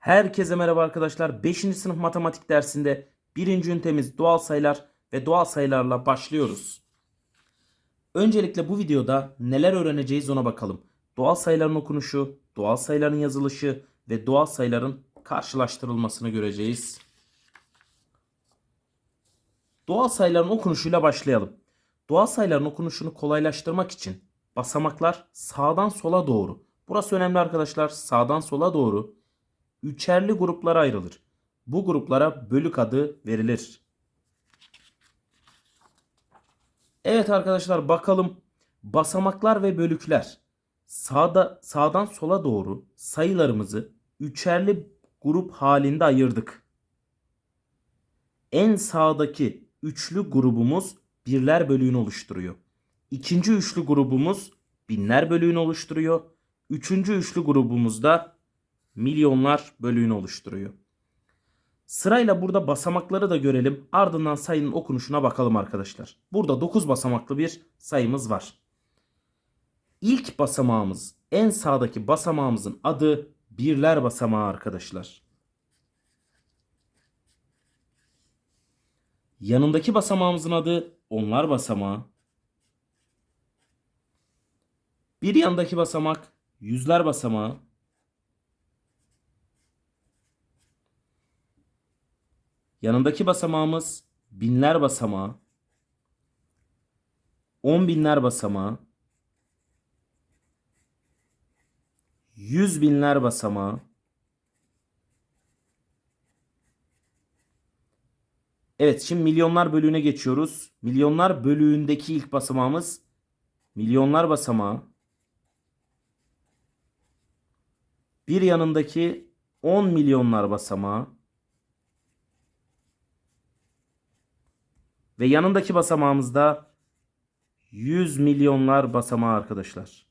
Herkese merhaba arkadaşlar. 5. sınıf matematik dersinde 1. ünitemiz doğal sayılar ve doğal sayılarla başlıyoruz. Öncelikle bu videoda neler öğreneceğiz ona bakalım. Doğal sayıların okunuşu, doğal sayıların yazılışı ve doğal sayıların karşılaştırılmasını göreceğiz. Doğal sayıların okunuşuyla başlayalım. Doğal sayıların okunuşunu kolaylaştırmak için basamaklar sağdan sola doğru. Burası önemli arkadaşlar. Sağdan sola doğru üçerli gruplara ayrılır. Bu gruplara bölük adı verilir. Evet arkadaşlar bakalım basamaklar ve bölükler. Sağda sağdan sola doğru sayılarımızı üçerli grup halinde ayırdık. En sağdaki üçlü grubumuz birler bölüğünü oluşturuyor. İkinci üçlü grubumuz binler bölüğünü oluşturuyor. Üçüncü üçlü grubumuz da milyonlar bölüğünü oluşturuyor. Sırayla burada basamakları da görelim. Ardından sayının okunuşuna bakalım arkadaşlar. Burada 9 basamaklı bir sayımız var. İlk basamağımız en sağdaki basamağımızın adı birler basamağı arkadaşlar. Yanındaki basamağımızın adı onlar basamağı. Bir yandaki basamak yüzler basamağı. Yanındaki basamağımız binler basamağı. On binler basamağı. Yüz binler basamağı. Evet şimdi milyonlar bölüğüne geçiyoruz. Milyonlar bölüğündeki ilk basamağımız milyonlar basamağı. Bir yanındaki 10 milyonlar basamağı. Ve yanındaki basamağımızda 100 milyonlar basamağı arkadaşlar.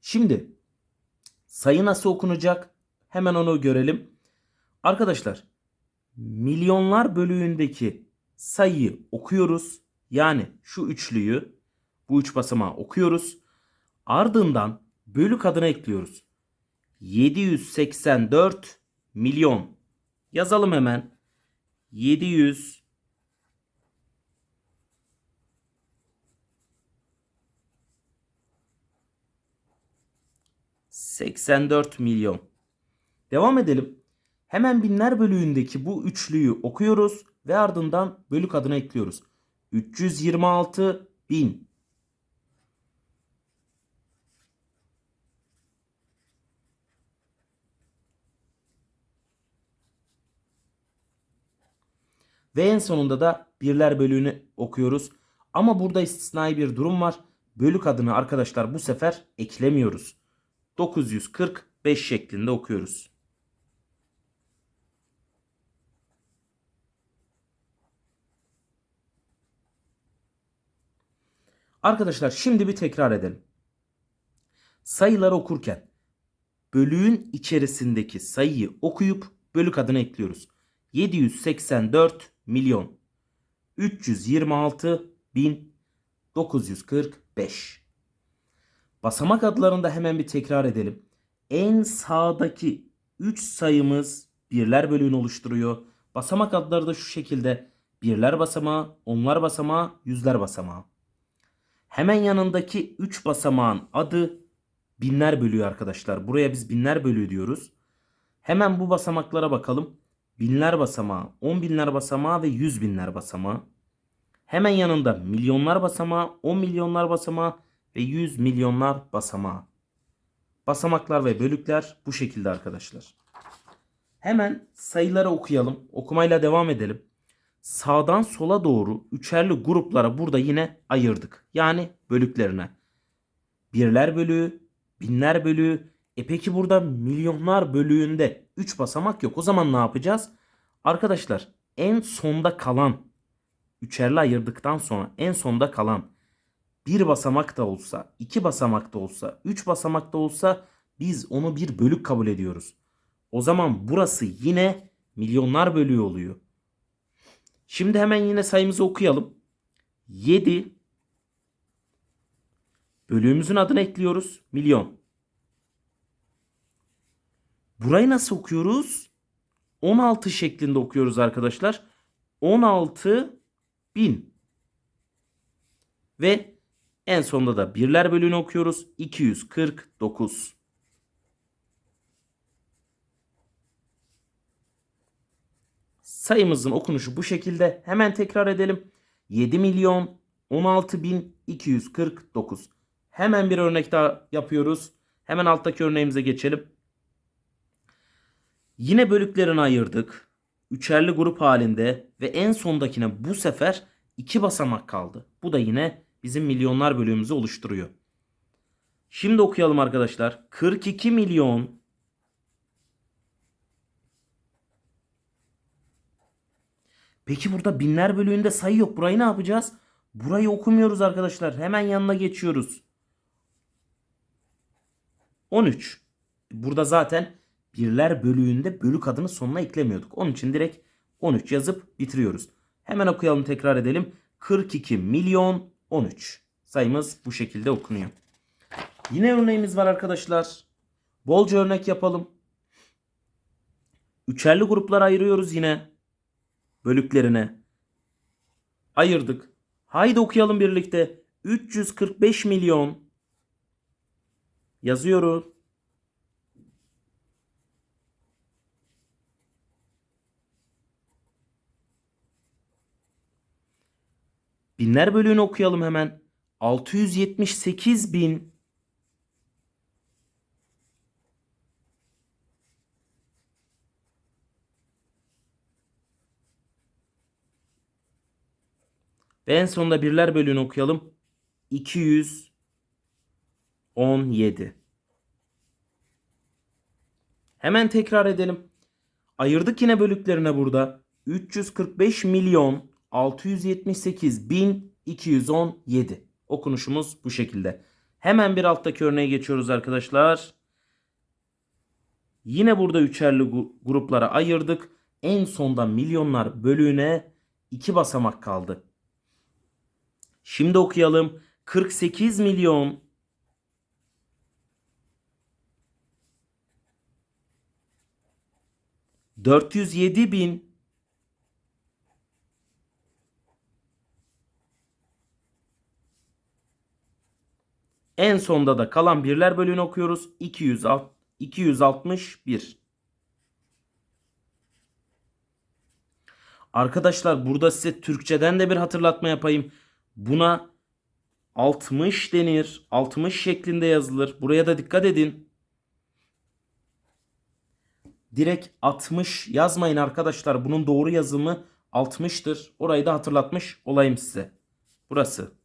Şimdi sayı nasıl okunacak? Hemen onu görelim. Arkadaşlar milyonlar bölüğündeki sayıyı okuyoruz. Yani şu üçlüyü bu üç basamağı okuyoruz. Ardından bölük adına ekliyoruz. 784 milyon. Yazalım hemen. 700 84 milyon. Devam edelim. Hemen binler bölüğündeki bu üçlüyü okuyoruz ve ardından bölük adına ekliyoruz. 326 bin. Ve en sonunda da birler bölüğünü okuyoruz. Ama burada istisnai bir durum var. Bölük adını arkadaşlar bu sefer eklemiyoruz. 945 şeklinde okuyoruz. Arkadaşlar şimdi bir tekrar edelim. Sayıları okurken bölüğün içerisindeki sayıyı okuyup bölük adını ekliyoruz. 784 milyon 326 bin 945. Basamak adlarını da hemen bir tekrar edelim. En sağdaki 3 sayımız birler bölüğünü oluşturuyor. Basamak adları da şu şekilde birler basamağı, onlar basamağı, yüzler basamağı. Hemen yanındaki 3 basamağın adı binler bölüğü arkadaşlar. Buraya biz binler bölüğü diyoruz. Hemen bu basamaklara bakalım. Binler basamağı, on binler basamağı ve yüz binler basamağı. Hemen yanında milyonlar basamağı, on milyonlar basamağı ve yüz milyonlar basamağı. Basamaklar ve bölükler bu şekilde arkadaşlar. Hemen sayıları okuyalım. Okumayla devam edelim. Sağdan sola doğru üçerli gruplara burada yine ayırdık. Yani bölüklerine. Birler bölüğü, binler bölüğü. E peki burada milyonlar bölüğünde 3 basamak yok. O zaman ne yapacağız? Arkadaşlar en sonda kalan üçerli ayırdıktan sonra en sonda kalan bir basamak da olsa, iki basamak da olsa, üç basamak da olsa biz onu bir bölük kabul ediyoruz. O zaman burası yine milyonlar bölüğü oluyor. Şimdi hemen yine sayımızı okuyalım. 7 bölüğümüzün adını ekliyoruz. Milyon. Burayı nasıl okuyoruz? 16 şeklinde okuyoruz arkadaşlar. 16 bin. Ve en sonunda da birler bölüğünü okuyoruz. 249. Sayımızın okunuşu bu şekilde. Hemen tekrar edelim. 7 milyon 16 bin 249. Hemen bir örnek daha yapıyoruz. Hemen alttaki örneğimize geçelim. Yine bölüklerini ayırdık. Üçerli grup halinde ve en sondakine bu sefer iki basamak kaldı. Bu da yine bizim milyonlar bölüğümüzü oluşturuyor. Şimdi okuyalım arkadaşlar. 42 milyon Peki burada binler bölüğünde sayı yok. Burayı ne yapacağız? Burayı okumuyoruz arkadaşlar. Hemen yanına geçiyoruz. 13. Burada zaten birler bölüğünde bölük adını sonuna eklemiyorduk. Onun için direkt 13 yazıp bitiriyoruz. Hemen okuyalım tekrar edelim. 42 milyon 13. Sayımız bu şekilde okunuyor. Yine örneğimiz var arkadaşlar. Bolca örnek yapalım. Üçerli gruplara ayırıyoruz yine. Bölüklerine. Ayırdık. Haydi okuyalım birlikte. 345 milyon. Yazıyoruz. Binler bölüğünü okuyalım hemen. 678 bin. Ve en sonunda birler bölüğünü okuyalım. 217. Hemen tekrar edelim. Ayırdık yine bölüklerine burada. 345 milyon 678 bin 217. Okunuşumuz bu şekilde. Hemen bir alttaki örneğe geçiyoruz arkadaşlar. Yine burada üçerli gruplara ayırdık. En sonda milyonlar bölüğüne iki basamak kaldı. Şimdi okuyalım. 48 milyon 407 bin En sonda da kalan birler bölüğünü okuyoruz. 200, 261. Arkadaşlar burada size Türkçeden de bir hatırlatma yapayım. Buna 60 denir. 60 şeklinde yazılır. Buraya da dikkat edin. Direkt 60 yazmayın arkadaşlar. Bunun doğru yazımı 60'tır. Orayı da hatırlatmış olayım size. Burası.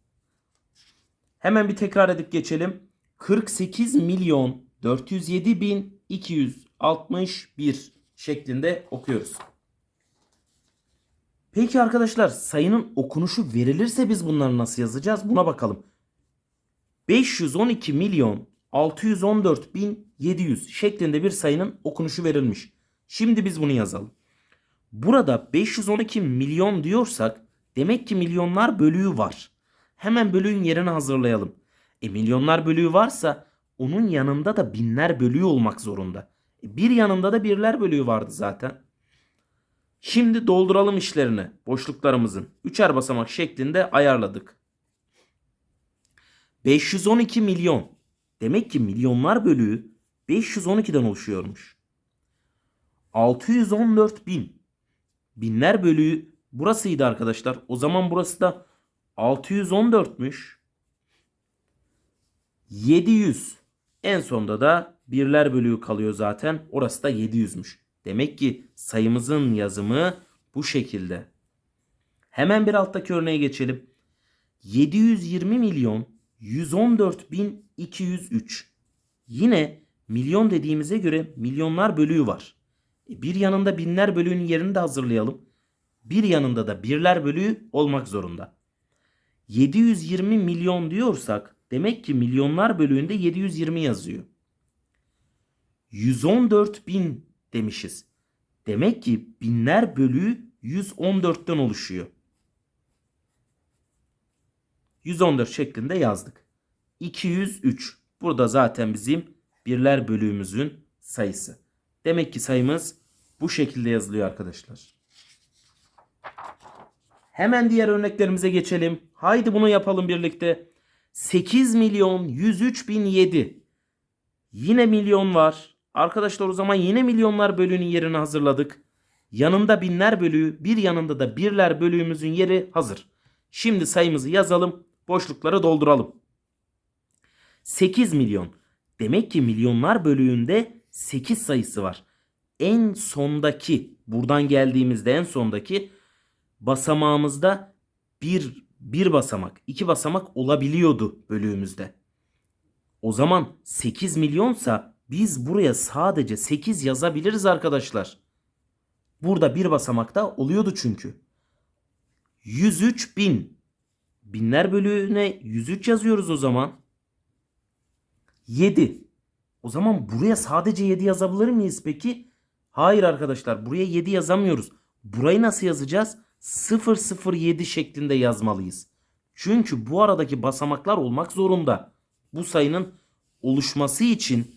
Hemen bir tekrar edip geçelim. 48 milyon 407 bin 261 şeklinde okuyoruz. Peki arkadaşlar sayının okunuşu verilirse biz bunları nasıl yazacağız? Buna bakalım. 512 milyon 614 bin 700 şeklinde bir sayının okunuşu verilmiş. Şimdi biz bunu yazalım. Burada 512 milyon diyorsak demek ki milyonlar bölüğü var. Hemen bölüğün yerini hazırlayalım. E milyonlar bölüğü varsa onun yanında da binler bölüğü olmak zorunda. E, bir yanında da birler bölüğü vardı zaten. Şimdi dolduralım işlerini boşluklarımızın. Üçer basamak şeklinde ayarladık. 512 milyon. Demek ki milyonlar bölüğü 512'den oluşuyormuş. 614 bin. Binler bölüğü burasıydı arkadaşlar. O zaman burası da 614'müş. 700. En sonda da birler bölüğü kalıyor zaten. Orası da 700'müş. Demek ki sayımızın yazımı bu şekilde. Hemen bir alttaki örneğe geçelim. 720 milyon 114 bin 203. Yine milyon dediğimize göre milyonlar bölüğü var. E, Bir yanında binler bölüğünün yerini de hazırlayalım. Bir yanında da birler bölüğü olmak zorunda. 720 milyon diyorsak demek ki milyonlar bölüğünde 720 yazıyor. 114 bin demişiz. Demek ki binler bölüğü 114'ten oluşuyor. 114 şeklinde yazdık. 203. Burada zaten bizim birler bölüğümüzün sayısı. Demek ki sayımız bu şekilde yazılıyor arkadaşlar. Hemen diğer örneklerimize geçelim. Haydi bunu yapalım birlikte. 8 milyon 103 bin 7. Yine milyon var. Arkadaşlar o zaman yine milyonlar bölüğünün yerini hazırladık. Yanında binler bölüğü, bir yanında da birler bölüğümüzün yeri hazır. Şimdi sayımızı yazalım, boşlukları dolduralım. 8 milyon. Demek ki milyonlar bölüğünde 8 sayısı var. En sondaki, buradan geldiğimizde en sondaki basamağımızda bir, bir basamak, iki basamak olabiliyordu bölüğümüzde. O zaman 8 milyonsa biz buraya sadece 8 yazabiliriz arkadaşlar. Burada bir basamakta oluyordu çünkü. 103 bin. Binler bölüğüne 103 yazıyoruz o zaman. 7. O zaman buraya sadece 7 yazabilir miyiz peki? Hayır arkadaşlar buraya 7 yazamıyoruz. Burayı nasıl yazacağız? 007 şeklinde yazmalıyız. Çünkü bu aradaki basamaklar olmak zorunda. Bu sayının oluşması için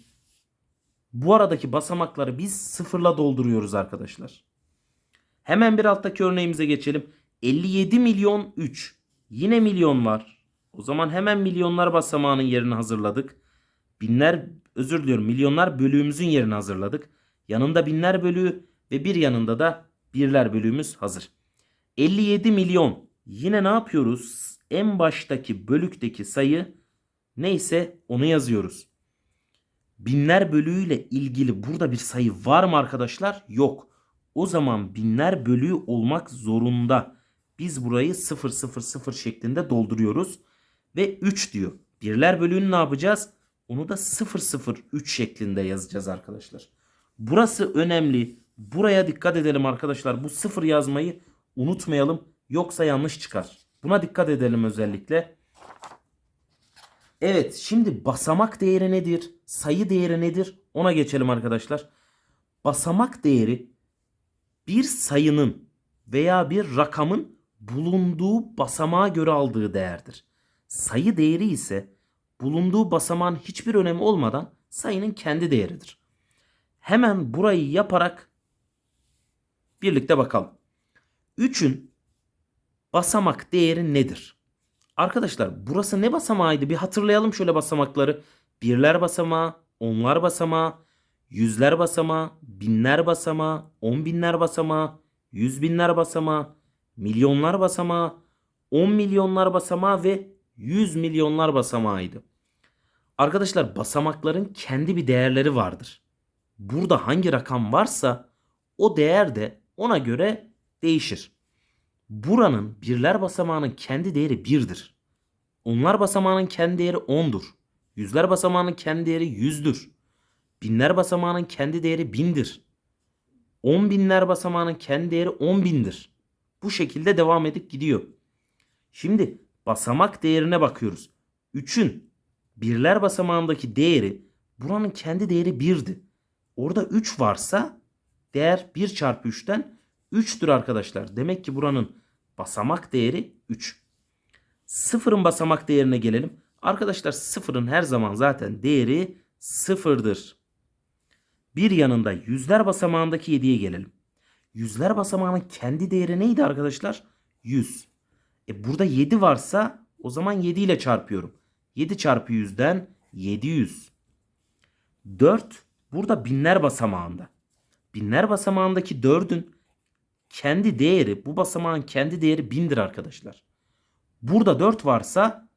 bu aradaki basamakları biz sıfırla dolduruyoruz arkadaşlar. Hemen bir alttaki örneğimize geçelim. 57 milyon 3. Yine milyon var. O zaman hemen milyonlar basamağının yerini hazırladık. Binler özür diliyorum milyonlar bölüğümüzün yerini hazırladık. Yanında binler bölüğü ve bir yanında da birler bölüğümüz hazır. 57 milyon. Yine ne yapıyoruz? En baştaki bölükteki sayı neyse onu yazıyoruz. Binler bölüğüyle ilgili burada bir sayı var mı arkadaşlar? Yok. O zaman binler bölüğü olmak zorunda. Biz burayı 000 şeklinde dolduruyoruz. Ve 3 diyor. Birler bölüğünü ne yapacağız? Onu da 003 şeklinde yazacağız arkadaşlar. Burası önemli. Buraya dikkat edelim arkadaşlar. Bu sıfır yazmayı unutmayalım. Yoksa yanlış çıkar. Buna dikkat edelim özellikle. Evet şimdi basamak değeri nedir? Sayı değeri nedir? Ona geçelim arkadaşlar. Basamak değeri bir sayının veya bir rakamın bulunduğu basamağa göre aldığı değerdir. Sayı değeri ise bulunduğu basamağın hiçbir önemi olmadan sayının kendi değeridir. Hemen burayı yaparak birlikte bakalım. 3'ün basamak değeri nedir? Arkadaşlar burası ne basamağıydı? Bir hatırlayalım şöyle basamakları. Birler basamağı, onlar basamağı, yüzler basamağı, binler basamağı, on binler basamağı, yüz binler basamağı, milyonlar basamağı, on milyonlar basamağı ve yüz milyonlar basamağıydı. Arkadaşlar basamakların kendi bir değerleri vardır. Burada hangi rakam varsa o değer de ona göre değişir. Buranın birler basamağının kendi değeri birdir. Onlar basamağının kendi değeri 10'dur. Yüzler basamağının kendi değeri 100'dür. Binler basamağının kendi değeri bindir. On binler basamağının kendi değeri 10 bindir. Bu şekilde devam edip gidiyor. Şimdi basamak değerine bakıyoruz. 3'ün birler basamağındaki değeri buranın kendi değeri 1'di. Orada 3 varsa değer 1 çarpı 3'ten 3'tür arkadaşlar. Demek ki buranın basamak değeri 3. Sıfırın basamak değerine gelelim. Arkadaşlar sıfırın her zaman zaten değeri sıfırdır. Bir yanında yüzler basamağındaki 7'ye gelelim. Yüzler basamağının kendi değeri neydi arkadaşlar? 100. E burada 7 varsa o zaman 7 ile çarpıyorum. 7 çarpı 100'den 700. 4 burada binler basamağında. Binler basamağındaki 4'ün kendi değeri bu basamağın kendi değeri 1000'dir arkadaşlar. Burada 4 varsa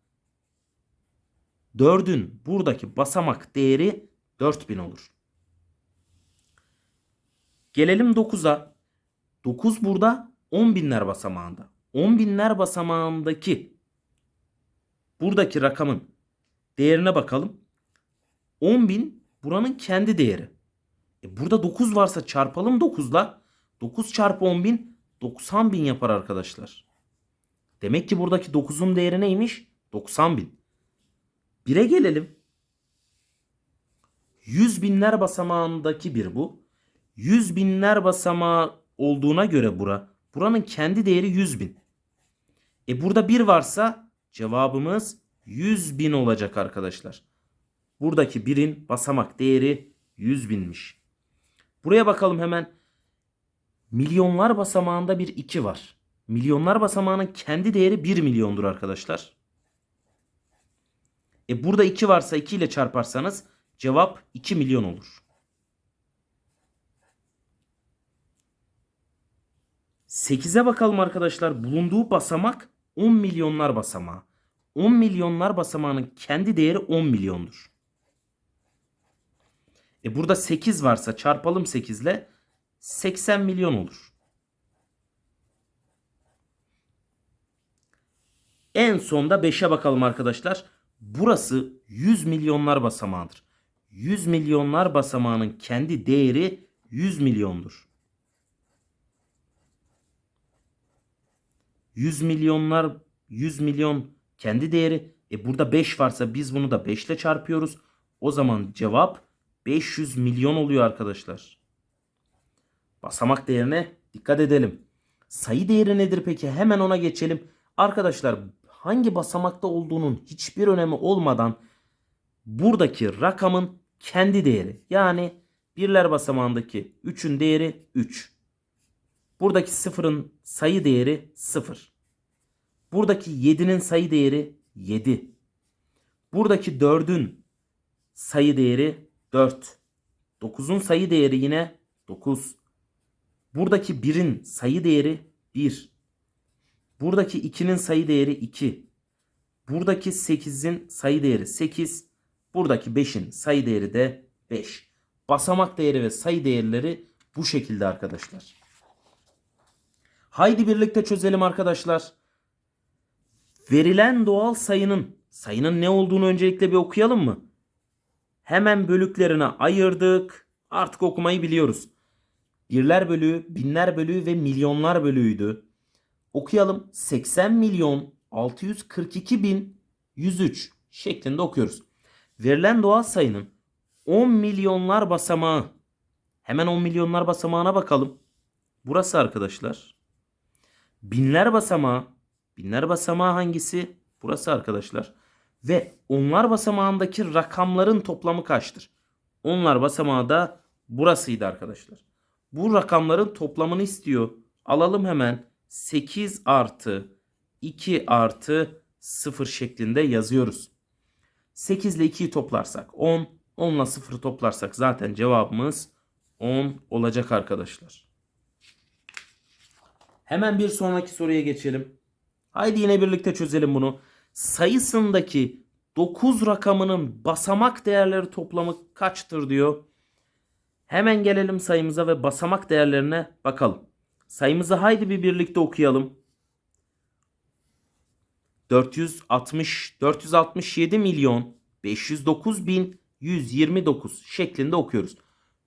4'ün buradaki basamak değeri 4000 olur. Gelelim 9'a. 9 burada 10 binler basamağında. 10 binler basamağındaki buradaki rakamın değerine bakalım. 10 bin buranın kendi değeri. E burada 9 varsa çarpalım 9'la. 9 çarpı 10 bin 90 bin yapar arkadaşlar. Demek ki buradaki 9'un değeri neymiş? 90 bin. 1'e gelelim. 100 binler basamağındaki bir bu. 100 binler basamağı olduğuna göre bura. Buranın kendi değeri 100 bin. E burada 1 varsa cevabımız 100 bin olacak arkadaşlar. Buradaki 1'in basamak değeri 100 binmiş. Buraya bakalım hemen. Milyonlar basamağında bir 2 var. Milyonlar basamağının kendi değeri 1 milyondur arkadaşlar. E burada 2 varsa 2 ile çarparsanız cevap 2 milyon olur. 8'e bakalım arkadaşlar. Bulunduğu basamak 10 milyonlar basamağı. 10 milyonlar basamağının kendi değeri 10 milyondur. E burada 8 varsa çarpalım 8 ile 80 milyon olur. En sonda 5'e bakalım arkadaşlar. Burası 100 milyonlar basamağıdır. 100 milyonlar basamağının kendi değeri 100 milyondur. 100 milyonlar 100 milyon kendi değeri. E burada 5 varsa biz bunu da 5 ile çarpıyoruz. O zaman cevap 500 milyon oluyor arkadaşlar. Basamak değerine dikkat edelim. Sayı değeri nedir peki? Hemen ona geçelim. Arkadaşlar hangi basamakta olduğunun hiçbir önemi olmadan buradaki rakamın kendi değeri. Yani birler basamağındaki 3'ün değeri 3. Buradaki sıfırın sayı değeri 0. Buradaki 7'nin sayı değeri 7. Buradaki 4'ün sayı değeri 4. 9'un sayı değeri yine 9. Buradaki 1'in sayı değeri 1. Buradaki 2'nin sayı değeri 2. Buradaki 8'in sayı değeri 8. Buradaki 5'in sayı değeri de 5. Basamak değeri ve sayı değerleri bu şekilde arkadaşlar. Haydi birlikte çözelim arkadaşlar. Verilen doğal sayının sayının ne olduğunu öncelikle bir okuyalım mı? Hemen bölüklerine ayırdık. Artık okumayı biliyoruz. Birler bölüğü, binler bölüğü ve milyonlar bölüğüydü. Okuyalım. 80 milyon 642 bin 103 şeklinde okuyoruz. Verilen doğal sayının 10 milyonlar basamağı. Hemen 10 milyonlar basamağına bakalım. Burası arkadaşlar. Binler basamağı. Binler basamağı hangisi? Burası arkadaşlar. Ve onlar basamağındaki rakamların toplamı kaçtır? Onlar basamağı da burasıydı arkadaşlar. Bu rakamların toplamını istiyor. Alalım hemen 8 artı 2 artı 0 şeklinde yazıyoruz. 8 ile 2'yi toplarsak 10, 10 ile 0'ı toplarsak zaten cevabımız 10 olacak arkadaşlar. Hemen bir sonraki soruya geçelim. Haydi yine birlikte çözelim bunu. Sayısındaki 9 rakamının basamak değerleri toplamı kaçtır diyor. Hemen gelelim sayımıza ve basamak değerlerine bakalım. Sayımızı haydi bir birlikte okuyalım. 460 467 milyon 509 bin 129 şeklinde okuyoruz.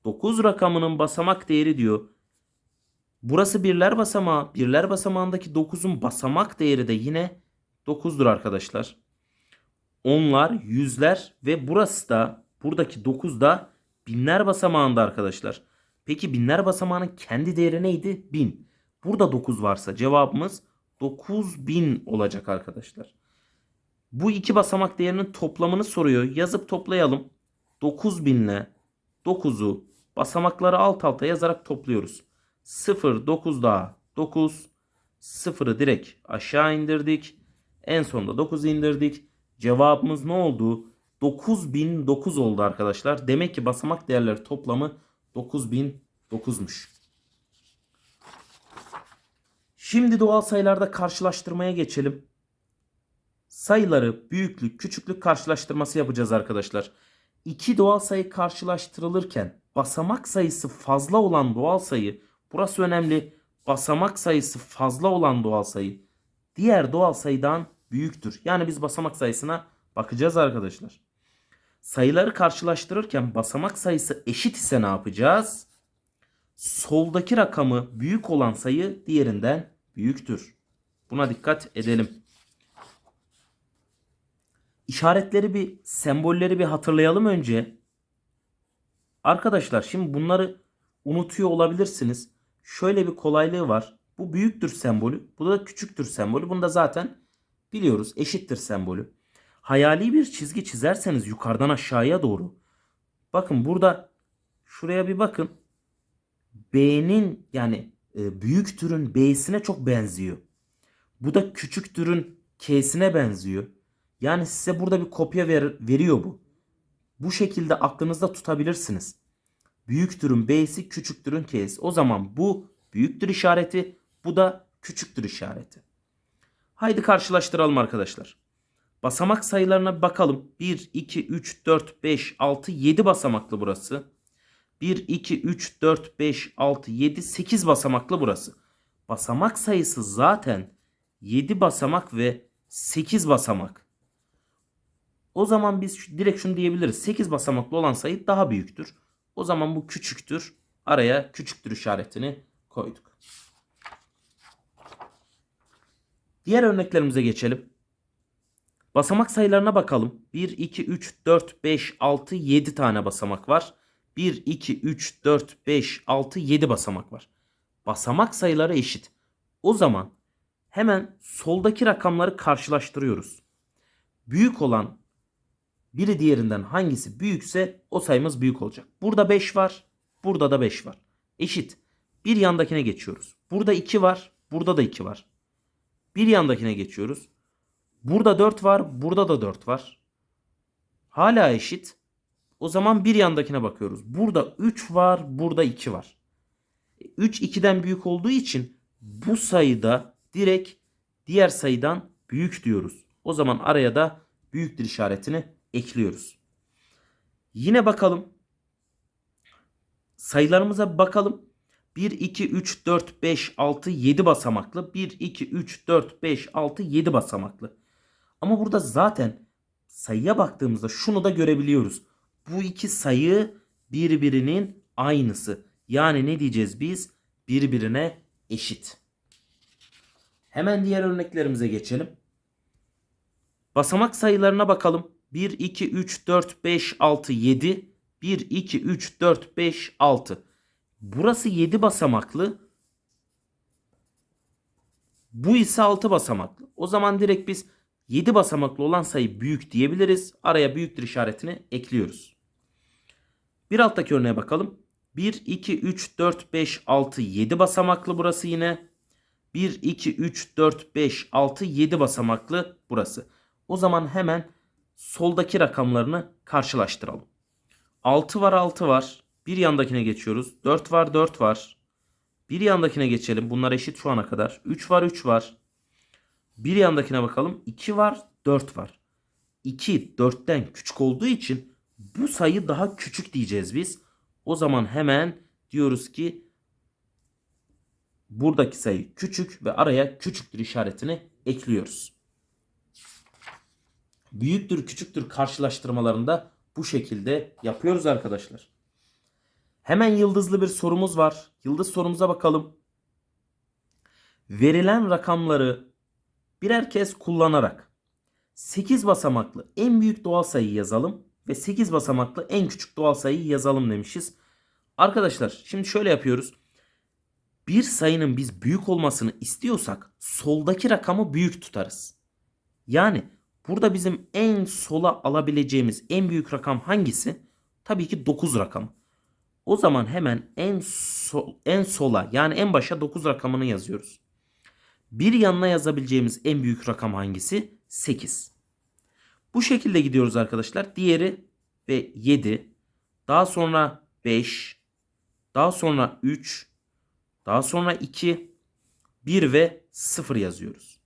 9 rakamının basamak değeri diyor. Burası birler basamağı. Birler basamağındaki 9'un basamak değeri de yine 9'dur arkadaşlar. Onlar, yüzler ve burası da buradaki 9 da binler basamağında arkadaşlar. Peki binler basamağının kendi değeri neydi? 1000. Burada 9 varsa cevabımız 9000 olacak arkadaşlar. Bu iki basamak değerinin toplamını soruyor. Yazıp toplayalım. 9000 ile 9'u basamakları alt alta yazarak topluyoruz. 0, 9 daha 9. 0'ı direkt aşağı indirdik. En sonunda 9 indirdik. Cevabımız ne oldu? 9009 oldu arkadaşlar. Demek ki basamak değerleri toplamı 9009'muş. Şimdi doğal sayılarda karşılaştırmaya geçelim. Sayıları büyüklük küçüklük karşılaştırması yapacağız arkadaşlar. İki doğal sayı karşılaştırılırken basamak sayısı fazla olan doğal sayı burası önemli. Basamak sayısı fazla olan doğal sayı diğer doğal sayıdan büyüktür. Yani biz basamak sayısına bakacağız arkadaşlar. Sayıları karşılaştırırken basamak sayısı eşit ise ne yapacağız? Soldaki rakamı büyük olan sayı diğerinden büyüktür. Buna dikkat edelim. İşaretleri bir, sembolleri bir hatırlayalım önce. Arkadaşlar şimdi bunları unutuyor olabilirsiniz. Şöyle bir kolaylığı var. Bu büyüktür sembolü. Bu da küçüktür sembolü. Bunu da zaten biliyoruz. Eşittir sembolü. Hayali bir çizgi çizerseniz yukarıdan aşağıya doğru. Bakın burada şuraya bir bakın. B'nin yani e, büyük türün B'sine çok benziyor. Bu da küçük türün K'sine benziyor. Yani size burada bir kopya ver, veriyor bu. Bu şekilde aklınızda tutabilirsiniz. Büyüktürün B'si küçüktürün K'si. O zaman bu büyüktür işareti bu da küçüktür işareti. Haydi karşılaştıralım arkadaşlar. Basamak sayılarına bakalım. 1, 2, 3, 4, 5, 6, 7 basamaklı burası. 1, 2, 3, 4, 5, 6, 7, 8 basamaklı burası. Basamak sayısı zaten 7 basamak ve 8 basamak. O zaman biz direkt şunu diyebiliriz. 8 basamaklı olan sayı daha büyüktür. O zaman bu küçüktür. Araya küçüktür işaretini koyduk. Diğer örneklerimize geçelim. Basamak sayılarına bakalım. 1, 2, 3, 4, 5, 6, 7 tane basamak var. 1, 2, 3, 4, 5, 6, 7 basamak var. Basamak sayıları eşit. O zaman hemen soldaki rakamları karşılaştırıyoruz. Büyük olan biri diğerinden hangisi büyükse o sayımız büyük olacak. Burada 5 var, burada da 5 var. Eşit. Bir yandakine geçiyoruz. Burada 2 var, burada da 2 var. Bir yandakine geçiyoruz. Burada 4 var, burada da 4 var. Hala eşit. O zaman bir yandakine bakıyoruz. Burada 3 var, burada 2 var. 3 2'den büyük olduğu için bu sayıda direkt diğer sayıdan büyük diyoruz. O zaman araya da büyüktür işaretini ekliyoruz. Yine bakalım. Sayılarımıza bakalım. 1, 2, 3, 4, 5, 6, 7 basamaklı. 1, 2, 3, 4, 5, 6, 7 basamaklı. Ama burada zaten sayıya baktığımızda şunu da görebiliyoruz. Bu iki sayı birbirinin aynısı. Yani ne diyeceğiz biz? Birbirine eşit. Hemen diğer örneklerimize geçelim. Basamak sayılarına bakalım. 1, 2, 3, 4, 5, 6, 7. 1, 2, 3, 4, 5, 6. Burası 7 basamaklı. Bu ise 6 basamaklı. O zaman direkt biz 7 basamaklı olan sayı büyük diyebiliriz. Araya büyüktür işaretini ekliyoruz. Bir alttaki örneğe bakalım. 1, 2, 3, 4, 5, 6, 7 basamaklı burası yine. 1, 2, 3, 4, 5, 6, 7 basamaklı burası. O zaman hemen soldaki rakamlarını karşılaştıralım. 6 var 6 var. Bir yandakine geçiyoruz. 4 var 4 var. Bir yandakine geçelim. Bunlar eşit şu ana kadar. 3 var 3 var. Bir yandakine bakalım. 2 var 4 var. 2 4'ten küçük olduğu için bu sayı daha küçük diyeceğiz biz. O zaman hemen diyoruz ki buradaki sayı küçük ve araya küçüktür işaretini ekliyoruz. Büyüktür küçüktür karşılaştırmalarında bu şekilde yapıyoruz arkadaşlar. Hemen yıldızlı bir sorumuz var. Yıldız sorumuza bakalım. Verilen rakamları birer kez kullanarak 8 basamaklı en büyük doğal sayıyı yazalım ve 8 basamaklı en küçük doğal sayıyı yazalım demişiz. Arkadaşlar şimdi şöyle yapıyoruz. Bir sayının biz büyük olmasını istiyorsak soldaki rakamı büyük tutarız. Yani burada bizim en sola alabileceğimiz en büyük rakam hangisi? Tabii ki 9 rakamı. O zaman hemen en sol, en sola yani en başa 9 rakamını yazıyoruz. Bir yanına yazabileceğimiz en büyük rakam hangisi? 8. Bu şekilde gidiyoruz arkadaşlar. Diğeri ve 7. Daha sonra 5. Daha sonra 3. Daha sonra 2. 1 ve 0 yazıyoruz.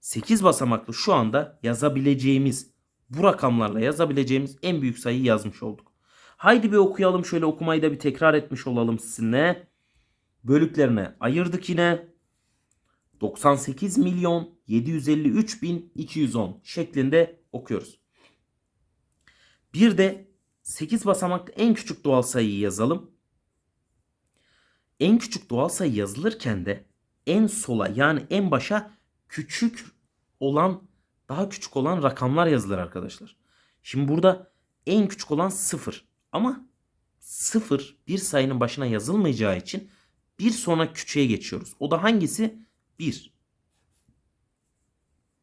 8 basamaklı şu anda yazabileceğimiz bu rakamlarla yazabileceğimiz en büyük sayıyı yazmış olduk. Haydi bir okuyalım şöyle okumayı da bir tekrar etmiş olalım sizinle. Bölüklerine ayırdık yine. 98 milyon 753 bin 210 şeklinde okuyoruz. Bir de 8 basamaklı en küçük doğal sayıyı yazalım. En küçük doğal sayı yazılırken de en sola yani en başa küçük olan daha küçük olan rakamlar yazılır arkadaşlar. Şimdi burada en küçük olan 0 ama 0 bir sayının başına yazılmayacağı için bir sonra küçüğe geçiyoruz. O da hangisi? 1.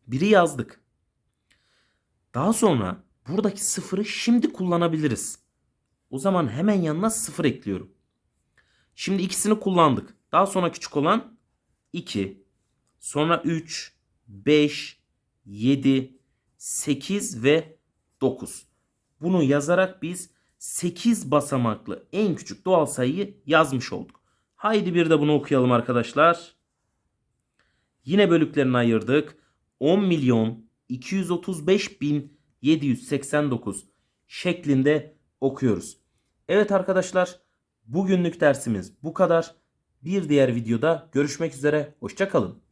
1'i yazdık. Daha sonra buradaki 0'ı şimdi kullanabiliriz. O zaman hemen yanına 0 ekliyorum. Şimdi ikisini kullandık. Daha sonra küçük olan 2. Sonra 3, 5, 7, 8 ve 9. Bunu yazarak biz 8 basamaklı en küçük doğal sayıyı yazmış olduk. Haydi bir de bunu okuyalım arkadaşlar. Yine bölüklerini ayırdık. 10 milyon 235 bin 789 şeklinde okuyoruz. Evet arkadaşlar bugünlük dersimiz bu kadar. Bir diğer videoda görüşmek üzere. Hoşçakalın.